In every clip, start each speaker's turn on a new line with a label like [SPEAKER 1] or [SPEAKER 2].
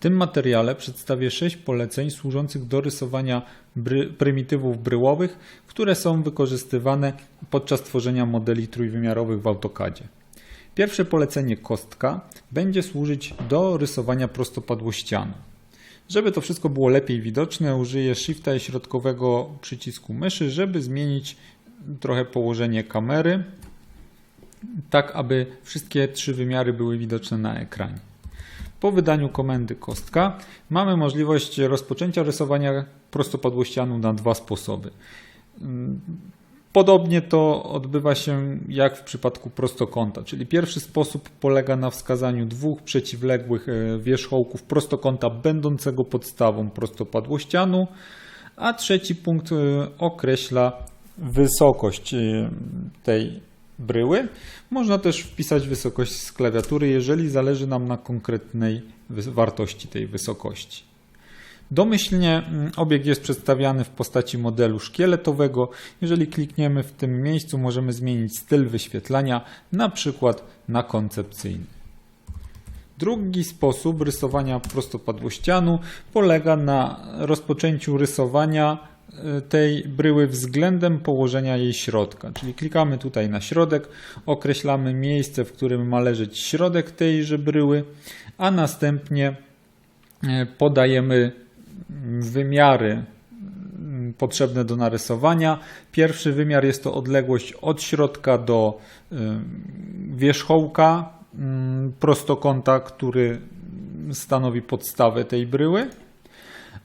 [SPEAKER 1] tym materiale przedstawię 6 poleceń służących do rysowania bry, prymitywów bryłowych, które są wykorzystywane podczas tworzenia modeli trójwymiarowych w AutoCADzie. Pierwsze polecenie kostka będzie służyć do rysowania prostopadłościanu. Żeby to wszystko było lepiej widoczne, użyję Shifta i środkowego przycisku myszy, żeby zmienić trochę położenie kamery, tak aby wszystkie trzy wymiary były widoczne na ekranie. Po wydaniu komendy kostka mamy możliwość rozpoczęcia rysowania prostopadłościanu na dwa sposoby. Podobnie to odbywa się jak w przypadku prostokąta, czyli pierwszy sposób polega na wskazaniu dwóch przeciwległych e, wierzchołków prostokąta będącego podstawą prostopadłościanu, a trzeci punkt e, określa wysokość e, tej bryły. Można też wpisać wysokość z klawiatury, jeżeli zależy nam na konkretnej wartości tej wysokości. Domyślnie mm, obiekt jest przedstawiany w postaci modelu szkieletowego. Jeżeli klikniemy w tym miejscu, możemy zmienić styl wyświetlania, na przykład na koncepcyjny. Drugi sposób rysowania prostopadłościanu polega na rozpoczęciu rysowania tej bryły względem położenia jej środka. Czyli klikamy tutaj na środek, określamy miejsce, w którym ma leżeć środek tejże bryły, a następnie y, podajemy wymiary potrzebne do narysowania. Pierwszy wymiar jest to odległość od środka do y, wierzchołka mm, prostokąta, który stanowi podstawę tej bryły,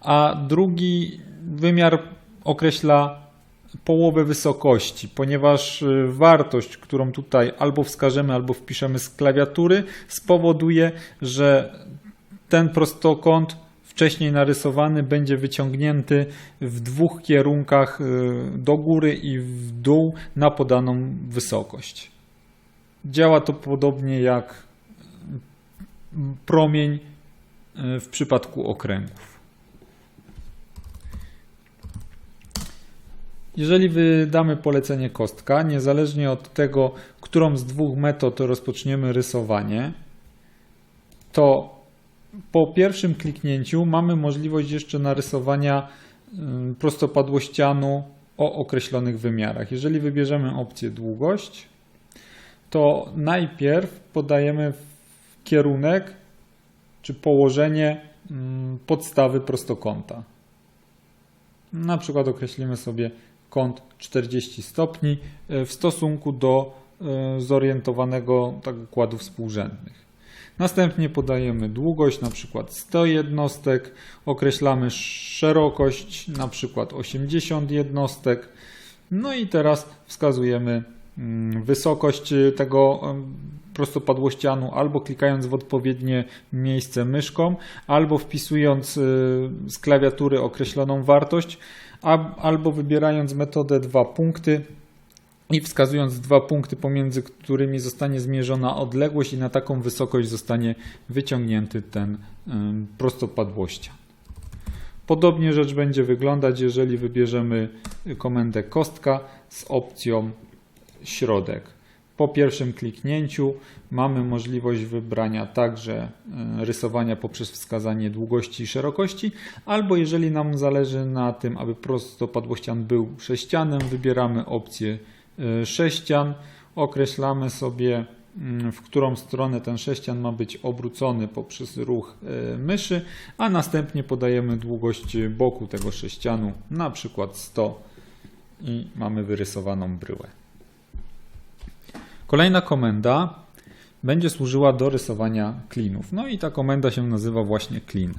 [SPEAKER 1] a drugi wymiar określa połowę wysokości, ponieważ y, wartość, którą tutaj albo wskażemy, albo wpiszemy z klawiatury, spowoduje, że ten prostokąt wcześniej narysowany będzie wyciągnięty w dwóch kierunkach y, do góry i w dół na podaną wysokość. Działa to podobnie jak promień y, w przypadku okręgów. Jeżeli wydamy polecenie kostka, niezależnie od tego, którą z dwóch metod rozpoczniemy rysowanie, to po pierwszym kliknięciu mamy możliwość jeszcze narysowania prostopadłościanu o określonych wymiarach. Jeżeli wybierzemy opcję długość, to najpierw podajemy kierunek czy położenie podstawy prostokąta. Na przykład określimy sobie kąt 40 stopni e, w stosunku do e, zorientowanego tak układów współrzędnych. Następnie podajemy długość, na przykład 100 jednostek, określamy szerokość, na przykład 80 jednostek. No i teraz wskazujemy mm, wysokość tego prostopadłościanu albo klikając w odpowiednie miejsce myszką, albo wpisując z klawiatury określoną wartość, albo wybierając metodę dwa punkty i wskazując dwa punkty, pomiędzy którymi zostanie zmierzona odległość i na taką wysokość zostanie wyciągnięty ten prostopadłościan. Podobnie rzecz będzie wyglądać, jeżeli wybierzemy komendę kostka z opcją środek. Po pierwszym kliknięciu mamy możliwość wybrania także rysowania poprzez wskazanie długości i szerokości, albo jeżeli nam zależy na tym, aby prostopadłościan był sześcianem, wybieramy opcję Y, sześcian. Określamy sobie, mm, w którą stronę ten sześcian ma być obrócony poprzez ruch y, myszy, a następnie podajemy długość boku tego sześcianu, na przykład 100 i mamy wyrysowaną bryłę. Kolejna komenda będzie służyła do rysowania klinów. No i ta komenda się nazywa właśnie clean.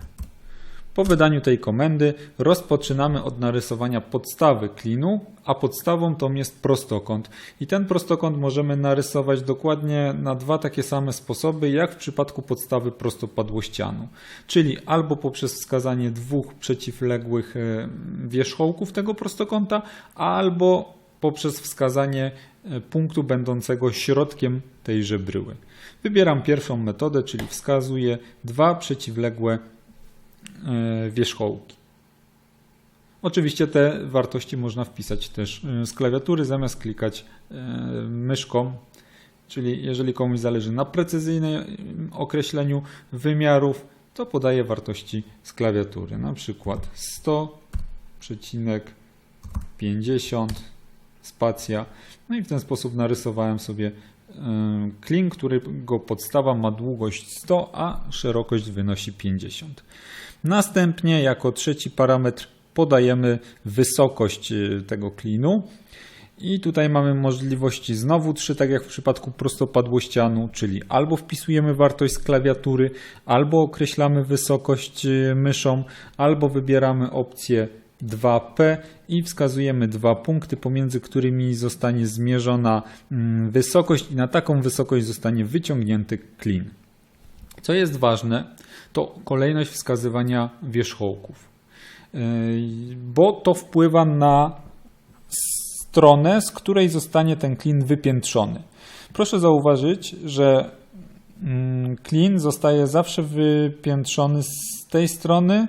[SPEAKER 1] Po wydaniu tej komendy rozpoczynamy od narysowania podstawy klinu, a podstawą tą jest prostokąt. I ten prostokąt możemy narysować dokładnie na dwa takie same sposoby, jak w przypadku podstawy prostopadłościanu. Czyli albo poprzez wskazanie dwóch przeciwległych e, wierzchołków tego prostokąta, albo poprzez wskazanie e, punktu będącego środkiem tejże bryły. Wybieram pierwszą metodę, czyli wskazuję dwa przeciwległe E, wierzchołki. Oczywiście te wartości można wpisać też e, z klawiatury zamiast klikać myszką, czyli jeżeli komuś zależy na precyzyjnym określeniu wymiarów, to podaję wartości z klawiatury, na przykład 100,50 spacja. No i w ten sposób narysowałem sobie klin, którego podstawa ma długość 100, a szerokość wynosi 50. Następnie jako trzeci parametr podajemy wysokość y, tego klinu. I tutaj mamy możliwości znowu trzy, tak jak w przypadku prostopadłościanu, czyli albo wpisujemy wartość z klawiatury, albo określamy wysokość y, myszą, albo wybieramy opcję 2P i wskazujemy dwa punkty, pomiędzy którymi zostanie zmierzona mm, wysokość i na taką wysokość zostanie wyciągnięty klin. Co jest ważne, to kolejność wskazywania wierzchołków, yy, bo to wpływa na stronę, z której zostanie ten klin wypiętrzony. Proszę zauważyć, że mm, klin zostaje zawsze wypiętrzony z tej strony,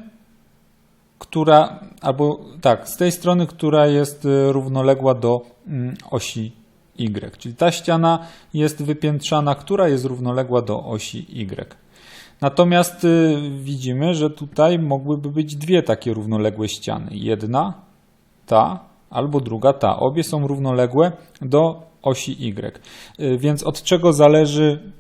[SPEAKER 1] która, albo tak, z tej strony, która jest y, równoległa do mm, osi Y. Czyli ta ściana jest wypiętrzana, która jest równoległa do osi Y. Natomiast y, widzimy, że tutaj mogłyby być dwie takie równoległe ściany. Jedna, ta, albo druga, ta. Obie są równoległe do osi Y. Y, więc od czego zależy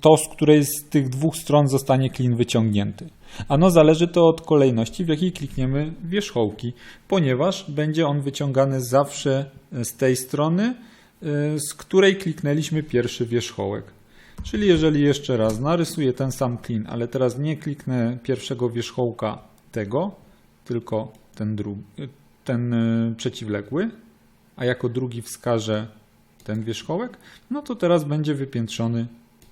[SPEAKER 1] to, z której z tych dwóch stron zostanie klin wyciągnięty? Ano zależy to od kolejności, w jakiej klikniemy wierzchołki, ponieważ będzie on wyciągany zawsze z tej strony, y, z której kliknęliśmy pierwszy wierzchołek. Czyli jeżeli jeszcze raz narysuję ten sam klin, ale teraz nie kliknę pierwszego wierzchołka tego, tylko ten, drugi, ten y, przeciwległy, a jako drugi wskażę ten wierzchołek, no to teraz będzie wypiętrzony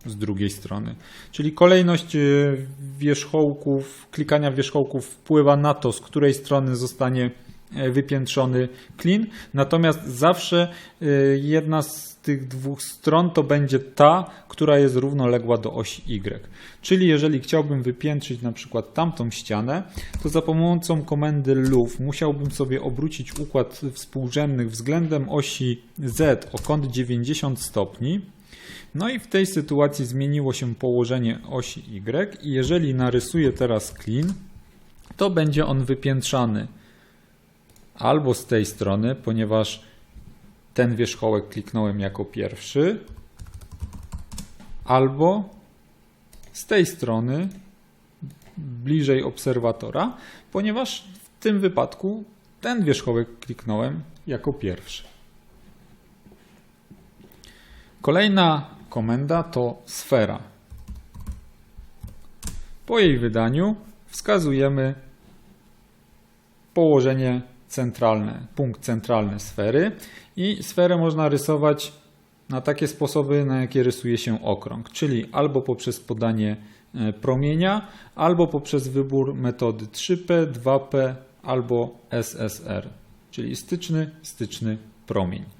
[SPEAKER 1] z drugiej strony. Czyli kolejność e, wierzchołków, klikania wierzchołków wpływa na to, z której strony zostanie e, wypiętrzony klin. Natomiast zawsze e, jedna z tych dwóch stron to będzie ta, która jest równoległa do osi Y. Czyli jeżeli chciałbym wypiętrzyć na przykład tamtą ścianę, to za pomocą komendy LUF musiałbym sobie obrócić układ współrzędnych względem osi Z o kąt 90 stopni no i w tej sytuacji zmieniło się położenie osi Y i jeżeli narysuję teraz klin, to będzie on wypiętrzany albo z tej strony, ponieważ ten wierzchołek kliknąłem jako pierwszy, albo z tej strony, bliżej obserwatora, ponieważ w tym wypadku ten wierzchołek kliknąłem jako pierwszy. Kolejna komenda to sfera. Po jej wydaniu wskazujemy położenie centralne, punkt centralny sfery i sferę można rysować na takie sposoby, na jakie rysuje się okrąg, czyli albo poprzez podanie e, promienia, albo poprzez wybór metody 3P, 2P albo SSR, czyli styczny, styczny promień.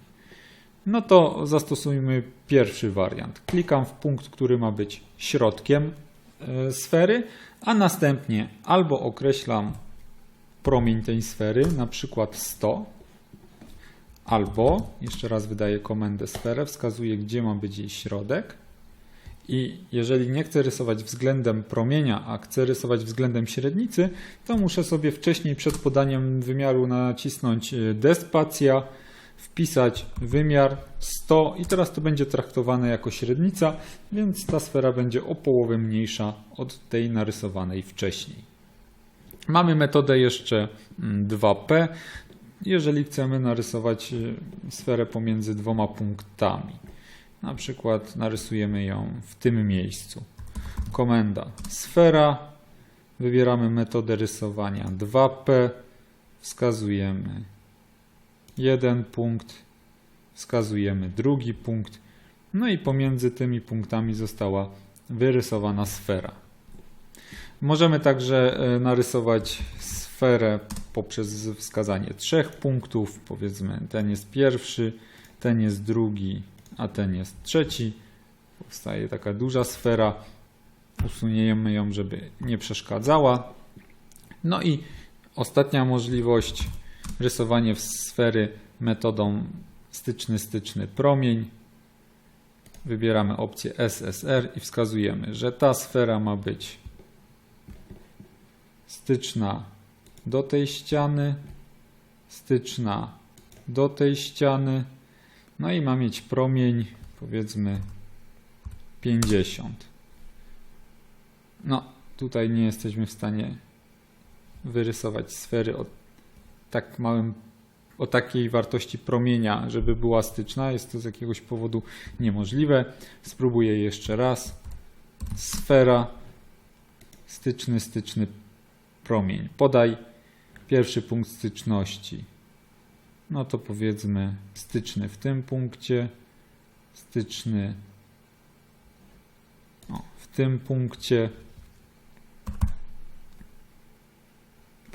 [SPEAKER 1] No to zastosujmy pierwszy wariant. Klikam w punkt, który ma być środkiem e, sfery, a następnie albo określam promień tej sfery, na przykład 100, albo, jeszcze raz wydaję komendę sferę, wskazuję gdzie ma być jej środek i jeżeli nie chcę rysować względem promienia, a chcę rysować względem średnicy, to muszę sobie wcześniej przed podaniem wymiaru nacisnąć e, despacja, wpisać wymiar 100 i teraz to będzie traktowane jako średnica, więc ta sfera będzie o połowę mniejsza od tej narysowanej wcześniej. Mamy metodę jeszcze 2P, mm, jeżeli chcemy narysować y, sferę pomiędzy dwoma punktami. Na przykład narysujemy ją w tym miejscu. Komenda sfera, wybieramy metodę rysowania 2P, wskazujemy jeden punkt, wskazujemy drugi punkt, no i pomiędzy tymi punktami została wyrysowana sfera. Możemy także e, narysować sferę poprzez wskazanie trzech punktów. Powiedzmy, ten jest pierwszy, ten jest drugi, a ten jest trzeci. Powstaje taka duża sfera. Usuniemy ją, żeby nie przeszkadzała. No i ostatnia możliwość rysowanie w sfery metodą styczny, styczny promień. Wybieramy opcję SSR i wskazujemy, że ta sfera ma być styczna do tej ściany, styczna do tej ściany. No i ma mieć promień, powiedzmy 50. No, tutaj nie jesteśmy w stanie wyrysować sfery o tak małym, o takiej wartości promienia, żeby była styczna. Jest to z jakiegoś powodu niemożliwe. Spróbuję jeszcze raz. Sfera, styczny, styczny promień. Podaj pierwszy punkt styczności. No to powiedzmy styczny w tym punkcie, styczny o, w tym punkcie.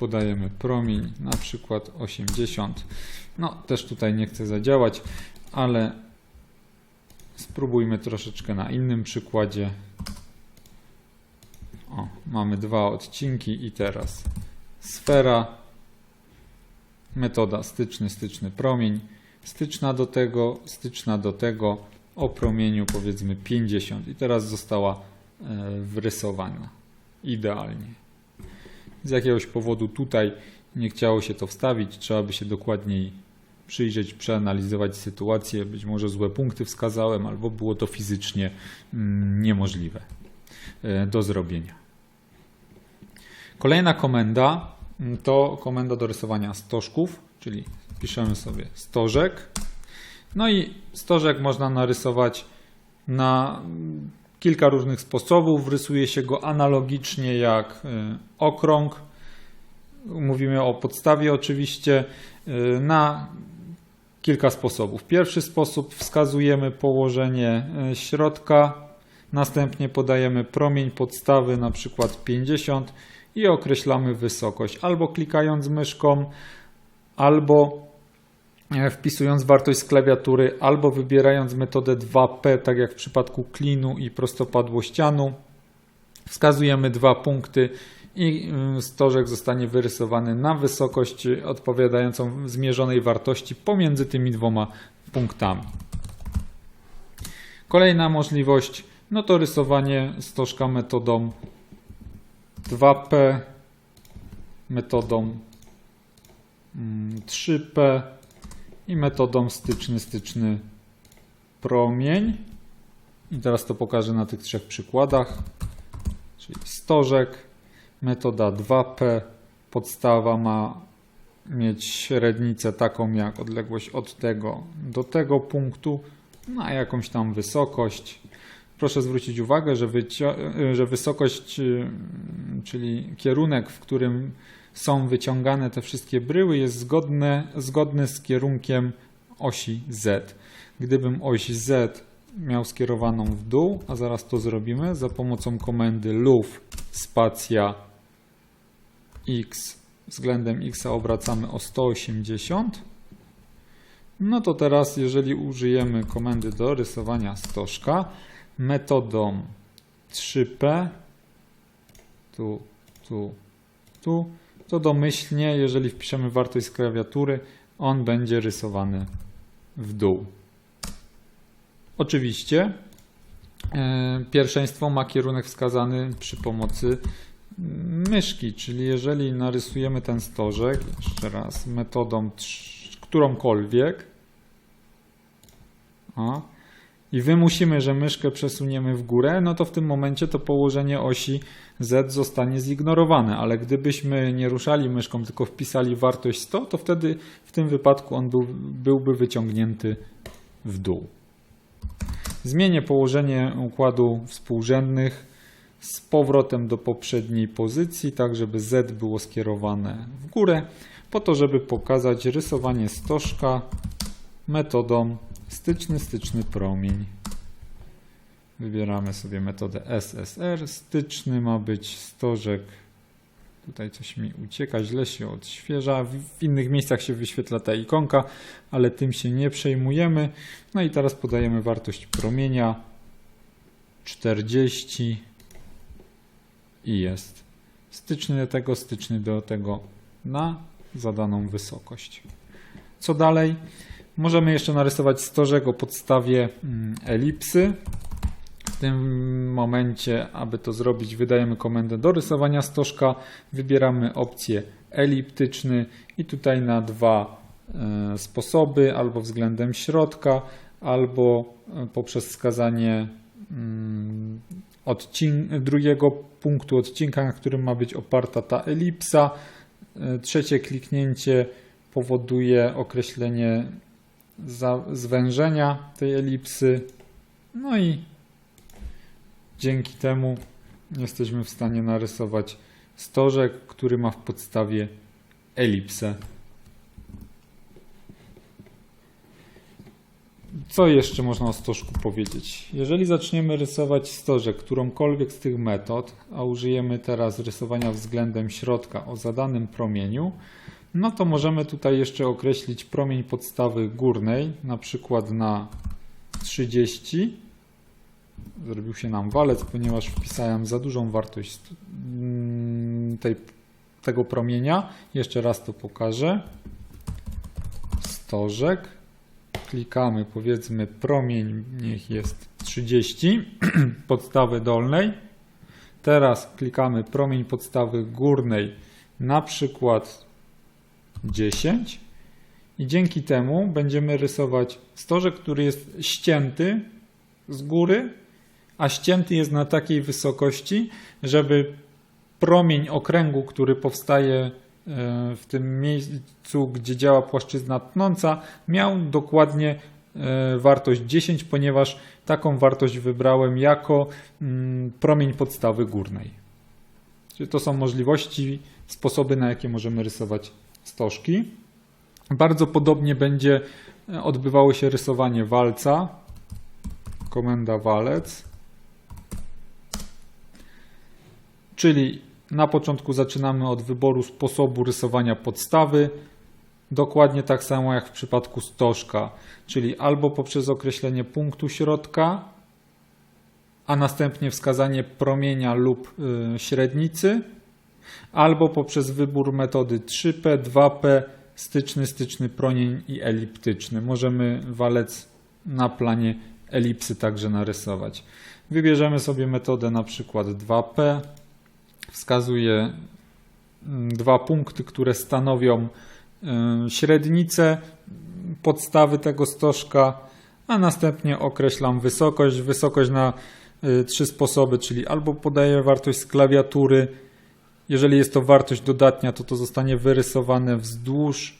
[SPEAKER 1] Podajemy promień, na przykład 80. No, też tutaj nie chcę zadziałać, ale spróbujmy troszeczkę na innym przykładzie. O, mamy dwa odcinki i teraz sfera, metoda styczny, styczny promień, styczna do tego, styczna do tego, o promieniu powiedzmy 50 i teraz została e, wrysowana idealnie. Z jakiegoś powodu tutaj nie chciało się to wstawić, trzeba by się dokładniej przyjrzeć, przeanalizować sytuację, być może złe punkty wskazałem, albo było to fizycznie mm, niemożliwe e, do zrobienia. Kolejna komenda mm, to komenda do rysowania stożków, czyli piszemy sobie stożek. No i stożek można narysować na kilka różnych sposobów. Rysuje się go analogicznie jak y, okrąg. Mówimy o podstawie oczywiście y, na kilka sposobów. Pierwszy sposób wskazujemy położenie y, środka, następnie podajemy promień podstawy na przykład 50 i określamy wysokość albo klikając myszką, albo wpisując wartość z klawiatury, albo wybierając metodę 2P, tak jak w przypadku klinu i prostopadłościanu. Wskazujemy dwa punkty i mm, stożek zostanie wyrysowany na wysokość odpowiadającą zmierzonej wartości pomiędzy tymi dwoma punktami. Kolejna możliwość no to rysowanie stożka metodą 2P metodą 3P mm, i metodą styczny, styczny promień. I teraz to pokażę na tych trzech przykładach. Czyli stożek, metoda 2P, podstawa ma mieć średnicę taką jak odległość od tego do tego punktu, na jakąś tam wysokość. Proszę zwrócić uwagę, że, że wysokość, y, czyli kierunek, w którym są wyciągane te wszystkie bryły, jest zgodne, zgodny z kierunkiem osi Z. Gdybym oś Z miał skierowaną w dół, a zaraz to zrobimy, za pomocą komendy luf spacja x względem x obracamy o 180, no to teraz jeżeli użyjemy komendy do rysowania stożka, metodą 3P, tu, tu, tu, to domyślnie, jeżeli wpiszemy wartość z klawiatury, on będzie rysowany w dół. Oczywiście e, pierwszeństwo ma kierunek wskazany przy pomocy myszki, czyli jeżeli narysujemy ten stożek, jeszcze raz, metodą którąkolwiek, o, i wymusimy, że myszkę przesuniemy w górę, no to w tym momencie to położenie osi Z zostanie zignorowane, ale gdybyśmy nie ruszali myszką, tylko wpisali wartość 100, to wtedy w tym wypadku on był, byłby wyciągnięty w dół. Zmienię położenie układu współrzędnych z powrotem do poprzedniej pozycji, tak żeby Z było skierowane w górę, po to, żeby pokazać rysowanie stożka metodą Styczny, styczny promień. Wybieramy sobie metodę SSR. Styczny ma być stożek. Tutaj coś mi ucieka, źle się odświeża. W innych miejscach się wyświetla ta ikonka, ale tym się nie przejmujemy. No i teraz podajemy wartość promienia 40 i jest styczny do tego, styczny do tego na zadaną wysokość. Co dalej? Możemy jeszcze narysować stożek o podstawie mm, elipsy. tym momencie, aby to zrobić, wydajemy komendę do rysowania stożka, wybieramy opcję eliptyczny i tutaj na dwa e, sposoby, albo względem środka, albo e, poprzez wskazanie mm, drugiego punktu odcinka, na którym ma być oparta ta elipsa. E, Trzecie kliknięcie powoduje określenie zwężenia tej elipsy. No i dzięki temu jesteśmy w stanie narysować stożek, który ma w podstawie elipsę. Co jeszcze można o stożku powiedzieć? Jeżeli zaczniemy rysować stożek którąkolwiek z tych metod, a użyjemy teraz rysowania względem środka o zadanym promieniu, no to możemy tutaj jeszcze określić promień podstawy górnej, na przykład na 30. Zrobił się nam walec, ponieważ wpisałem za dużą wartość mm, tej, tego promienia. Jeszcze raz to pokażę. Stożek klikamy, powiedzmy, promień niech jest 30 podstawy dolnej. Teraz klikamy promień podstawy górnej, na przykład 10 i dzięki temu będziemy rysować stożek, który jest ścięty z góry, a ścięty jest na takiej wysokości, żeby promień okręgu, który powstaje e, w tym miejscu, gdzie działa płaszczyzna tnąca, miał dokładnie e, wartość 10, ponieważ taką wartość wybrałem jako mm, promień podstawy górnej. Czyli to są możliwości, sposoby, na jakie możemy rysować stożki. Bardzo podobnie będzie e, odbywało się rysowanie walca. Komenda walec. Czyli na początku zaczynamy od wyboru sposobu rysowania podstawy, dokładnie tak samo jak w przypadku stożka, czyli albo poprzez określenie punktu środka, a następnie wskazanie promienia lub y, średnicy, albo poprzez wybór metody 3P, 2P, styczny, styczny promień i eliptyczny. Możemy walec na planie elipsy także narysować. Wybierzemy sobie metodę na przykład 2P, wskazuje mm, dwa punkty, które stanowią y, średnicę podstawy tego stożka, a następnie określam wysokość. Wysokość na y, trzy sposoby, czyli albo podaję wartość z klawiatury, jeżeli jest to wartość dodatnia, to to zostanie wyrysowane wzdłuż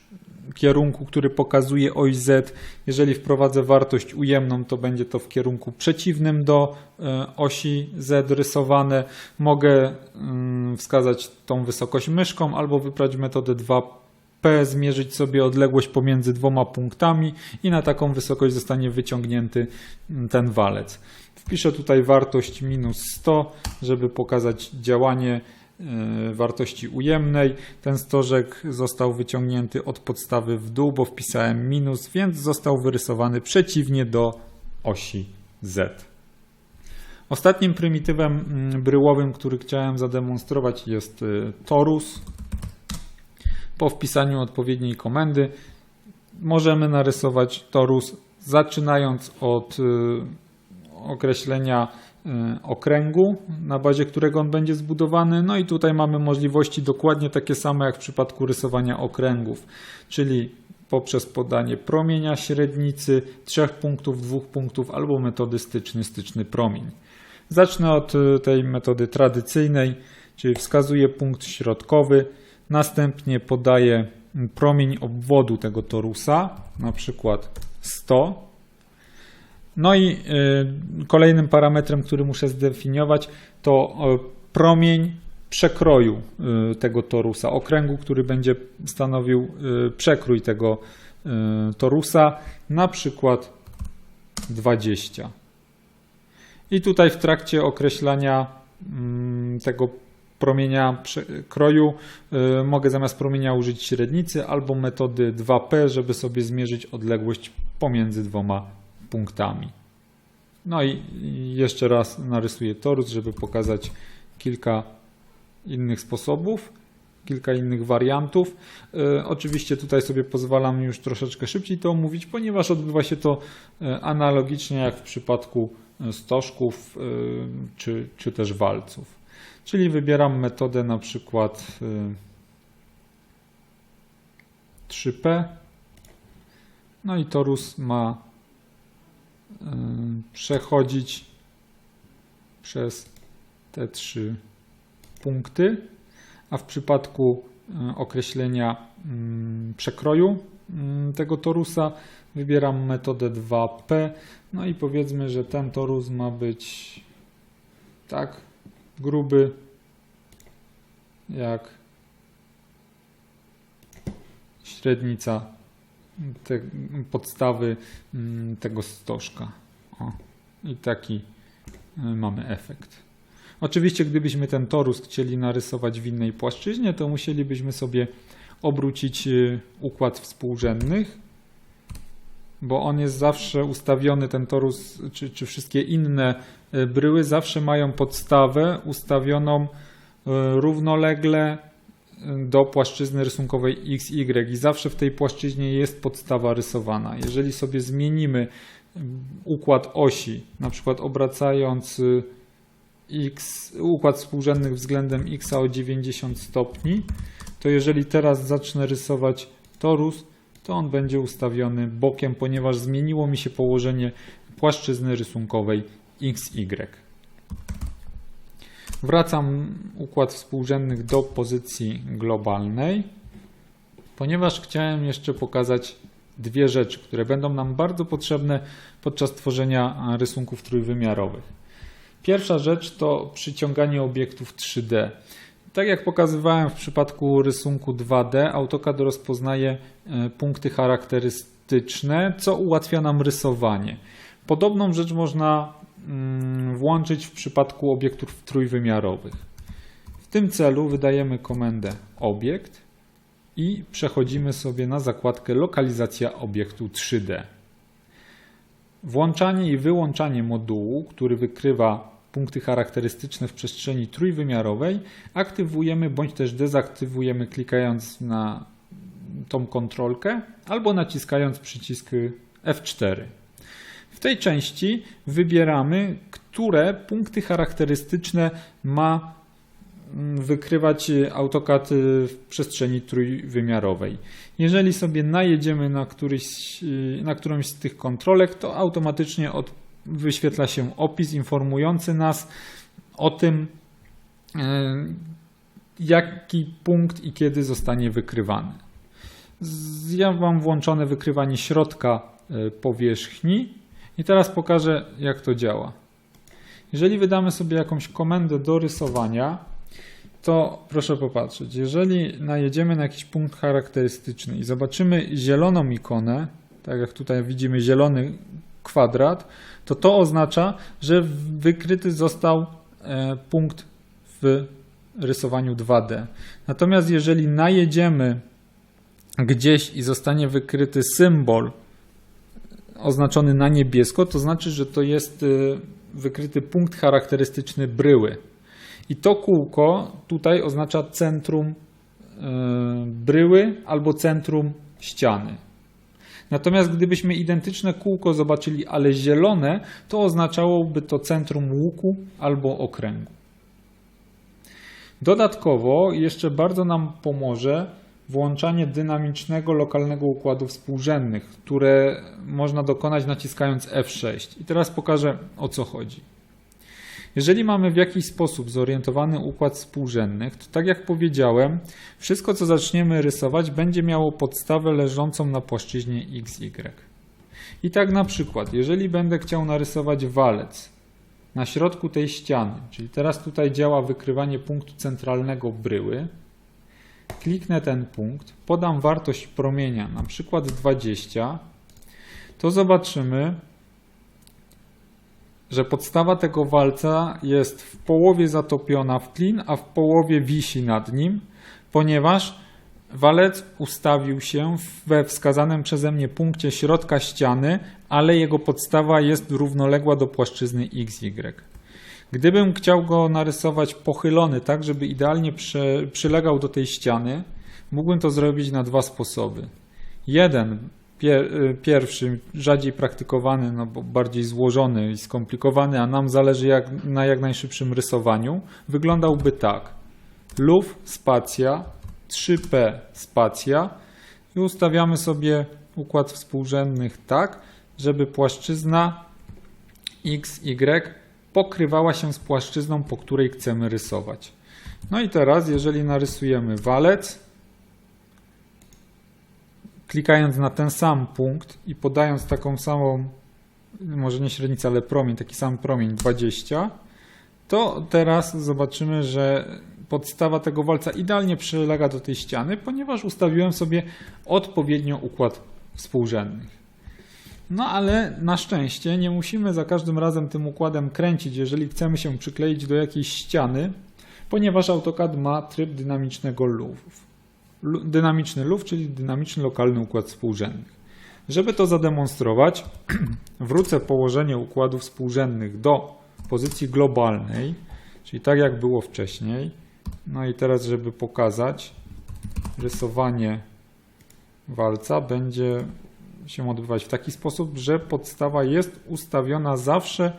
[SPEAKER 1] kierunku, który pokazuje oś Z. Jeżeli wprowadzę wartość ujemną, to będzie to w kierunku przeciwnym do e, osi Z rysowane. Mogę mm, wskazać tą wysokość myszką albo wybrać metodę 2P, zmierzyć sobie odległość pomiędzy dwoma punktami i na taką wysokość zostanie wyciągnięty mm, ten walec. Wpiszę tutaj wartość minus 100, żeby pokazać działanie wartości ujemnej. Ten stożek został wyciągnięty od podstawy w dół, bo wpisałem minus, więc został wyrysowany przeciwnie do osi Z. Ostatnim prymitywem mm, bryłowym, który chciałem zademonstrować jest y, torus. Po wpisaniu odpowiedniej komendy możemy narysować torus zaczynając od y, określenia okręgu, na bazie którego on będzie zbudowany. No i tutaj mamy możliwości dokładnie takie same jak w przypadku rysowania okręgów, czyli poprzez podanie promienia średnicy, trzech punktów, dwóch punktów albo metody styczny, styczny promień. Zacznę od y, tej metody tradycyjnej, czyli wskazuję punkt środkowy, następnie podaję promień obwodu tego torusa, na przykład 100 no i y, kolejnym parametrem, który muszę zdefiniować, to promień przekroju y, tego torusa, okręgu, który będzie stanowił y, przekrój tego torusa, na przykład 20. I tutaj w trakcie określania mm, tego promienia kroju mogę zamiast promienia użyć średnicy albo metody 2P, żeby sobie zmierzyć odległość pomiędzy dwoma punktami. No i jeszcze raz narysuję torus, żeby pokazać kilka innych sposobów, kilka innych wariantów. E, Oczywiście tutaj sobie pozwalam już troszeczkę szybciej to omówić, ponieważ odbywa się to e, analogicznie jak w przypadku e, stożków czy, czy też walców. Czyli wybieram metodę na przykład e, 3P. No i torus ma przechodzić przez te trzy punkty, a w przypadku e, określenia mm, przekroju tego torusa wybieram metodę 2P. No i powiedzmy, że ten torus ma być tak gruby jak średnica te podstawy mm, tego stożka. O, I taki y, mamy efekt. Oczywiście, gdybyśmy ten torus chcieli narysować w innej płaszczyźnie, to musielibyśmy sobie obrócić y, układ współrzędnych, bo on jest zawsze ustawiony, ten torus, czy, czy wszystkie inne y, bryły zawsze mają podstawę ustawioną równolegle do płaszczyzny rysunkowej XY i zawsze w tej płaszczyźnie jest podstawa rysowana. Jeżeli sobie zmienimy układ osi, na przykład obracając y, x, układ współrzędnych względem x o 90 stopni, to jeżeli teraz zacznę rysować torus, to on będzie ustawiony bokiem, ponieważ zmieniło mi się położenie płaszczyzny rysunkowej XY. Wracam układ współrzędnych do pozycji globalnej, ponieważ chciałem jeszcze pokazać dwie rzeczy, które będą nam bardzo potrzebne podczas tworzenia rysunków trójwymiarowych. Pierwsza rzecz to przyciąganie obiektów 3D. Tak jak pokazywałem w przypadku rysunku 2D, AutoCAD rozpoznaje e, punkty charakterystyczne, co ułatwia nam rysowanie. Podobną rzecz można włączyć w przypadku obiektów trójwymiarowych. W tym celu wydajemy komendę obiekt i przechodzimy sobie na zakładkę lokalizacja obiektu 3D. Włączanie i wyłączanie modułu, który wykrywa punkty charakterystyczne w przestrzeni trójwymiarowej, aktywujemy bądź też dezaktywujemy klikając na tą kontrolkę albo naciskając przycisk F4 tej części wybieramy, które punkty charakterystyczne ma mm, wykrywać AutoCAD w przestrzeni trójwymiarowej. Jeżeli sobie najedziemy na, któryś, na którąś z tych kontrolek, to automatycznie od, wyświetla się opis informujący nas o tym, jaki punkt i kiedy zostanie wykrywany. Ja mam włączone wykrywanie środka powierzchni i teraz pokażę, jak to działa. Jeżeli wydamy sobie jakąś komendę do rysowania, to proszę popatrzeć, jeżeli najedziemy na jakiś punkt charakterystyczny i zobaczymy zieloną ikonę, tak jak tutaj widzimy zielony kwadrat, to to oznacza, że wykryty został e, punkt w rysowaniu 2D. Natomiast jeżeli najedziemy gdzieś i zostanie wykryty symbol oznaczony na niebiesko, to znaczy, że to jest y, wykryty punkt charakterystyczny bryły. I to kółko tutaj oznacza centrum y, bryły albo centrum ściany. Natomiast gdybyśmy identyczne kółko zobaczyli, ale zielone, to oznaczałoby to centrum łuku albo okręgu. Dodatkowo jeszcze bardzo nam pomoże włączanie dynamicznego lokalnego układu współrzędnych, które można dokonać naciskając F6. I teraz pokażę o co chodzi. Jeżeli mamy w jakiś sposób zorientowany układ współrzędnych, to tak jak powiedziałem, wszystko co zaczniemy rysować będzie miało podstawę leżącą na płaszczyźnie XY. I tak na przykład, jeżeli będę chciał narysować walec na środku tej ściany, czyli teraz tutaj działa wykrywanie punktu centralnego bryły, kliknę ten punkt, podam wartość promienia, na przykład 20, to zobaczymy, że podstawa tego walca jest w połowie zatopiona w klin, a w połowie wisi nad nim, ponieważ walec ustawił się we wskazanym przeze mnie punkcie środka ściany, ale jego podstawa jest równoległa do płaszczyzny XY. Gdybym chciał go narysować pochylony, tak żeby idealnie przylegał do tej ściany, mógłbym to zrobić na dwa sposoby. Jeden, Pier, pierwszy, rzadziej praktykowany, no bo bardziej złożony i skomplikowany, a nam zależy jak, na jak najszybszym rysowaniu, wyglądałby tak. Luf, spacja, 3P, spacja i ustawiamy sobie układ współrzędnych tak, żeby płaszczyzna X, Y pokrywała się z płaszczyzną, po której chcemy rysować. No i teraz, jeżeli narysujemy walec, klikając na ten sam punkt i podając taką samą, może nie średnicę, ale promień, taki sam promień 20, to teraz zobaczymy, że podstawa tego walca idealnie przylega do tej ściany, ponieważ ustawiłem sobie odpowiednio układ współrzędnych. No ale na szczęście nie musimy za każdym razem tym układem kręcić, jeżeli chcemy się przykleić do jakiejś ściany, ponieważ AutoCAD ma tryb dynamicznego LUW. Lu- Dynamiczny LUW, czyli dynamiczny lokalny układ współrzędnych. Żeby to zademonstrować, wrócę położenie układów współrzędnych do pozycji globalnej, czyli tak jak było wcześniej. No i teraz, żeby pokazać, rysowanie walca będzie się odbywać w taki sposób, że podstawa jest ustawiona zawsze,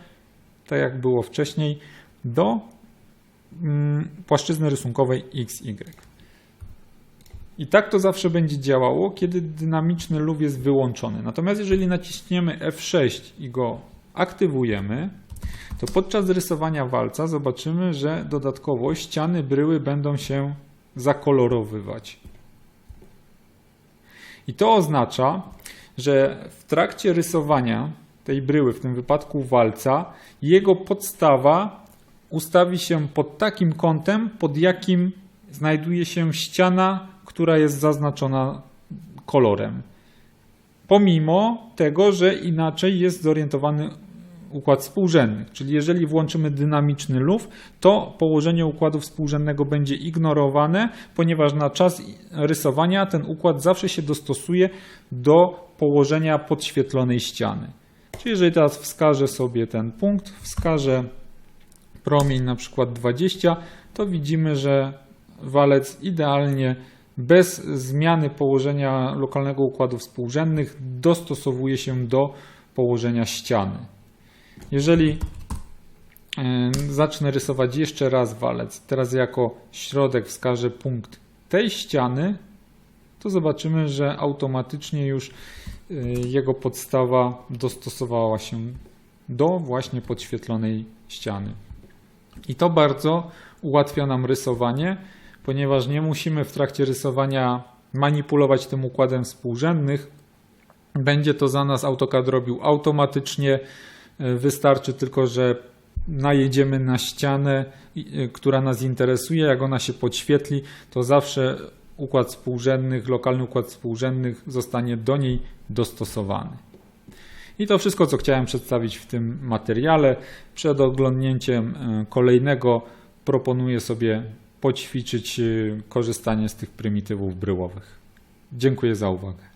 [SPEAKER 1] tak jak było wcześniej, do mm, płaszczyzny rysunkowej XY. I tak to zawsze będzie działało, kiedy dynamiczny lub jest wyłączony. Natomiast jeżeli naciśniemy F6 i go aktywujemy, to podczas rysowania walca zobaczymy, że dodatkowo ściany bryły będą się zakolorowywać. I to oznacza, że w trakcie rysowania tej bryły, w tym wypadku walca, jego podstawa ustawi się pod takim kątem, pod jakim znajduje się ściana, która jest zaznaczona kolorem. Pomimo tego, że inaczej jest zorientowany układ współrzędny. Czyli jeżeli włączymy dynamiczny luf, to położenie układu współrzędnego będzie ignorowane, ponieważ na czas rysowania ten układ zawsze się dostosuje do położenia podświetlonej ściany. Czyli jeżeli teraz wskażę sobie ten punkt, wskażę promień na przykład 20, to widzimy, że walec idealnie bez zmiany położenia lokalnego układu współrzędnych dostosowuje się do położenia ściany. Jeżeli zacznę rysować jeszcze raz walec, teraz jako środek wskażę punkt tej ściany, to zobaczymy, że automatycznie już e, jego podstawa dostosowała się do właśnie podświetlonej ściany. I to bardzo ułatwia nam rysowanie, ponieważ nie musimy w trakcie rysowania manipulować tym układem współrzędnych. Będzie to za nas AutoCAD robił automatycznie. Wystarczy tylko, że najedziemy na ścianę, y, która nas interesuje. Jak ona się podświetli, to zawsze układ współrzędnych, lokalny układ współrzędnych zostanie do niej dostosowany. I to wszystko, co chciałem przedstawić w tym materiale. Przed oglądnięciem y, kolejnego proponuję sobie poćwiczyć korzystanie z tych prymitywów bryłowych. Dziękuję za uwagę.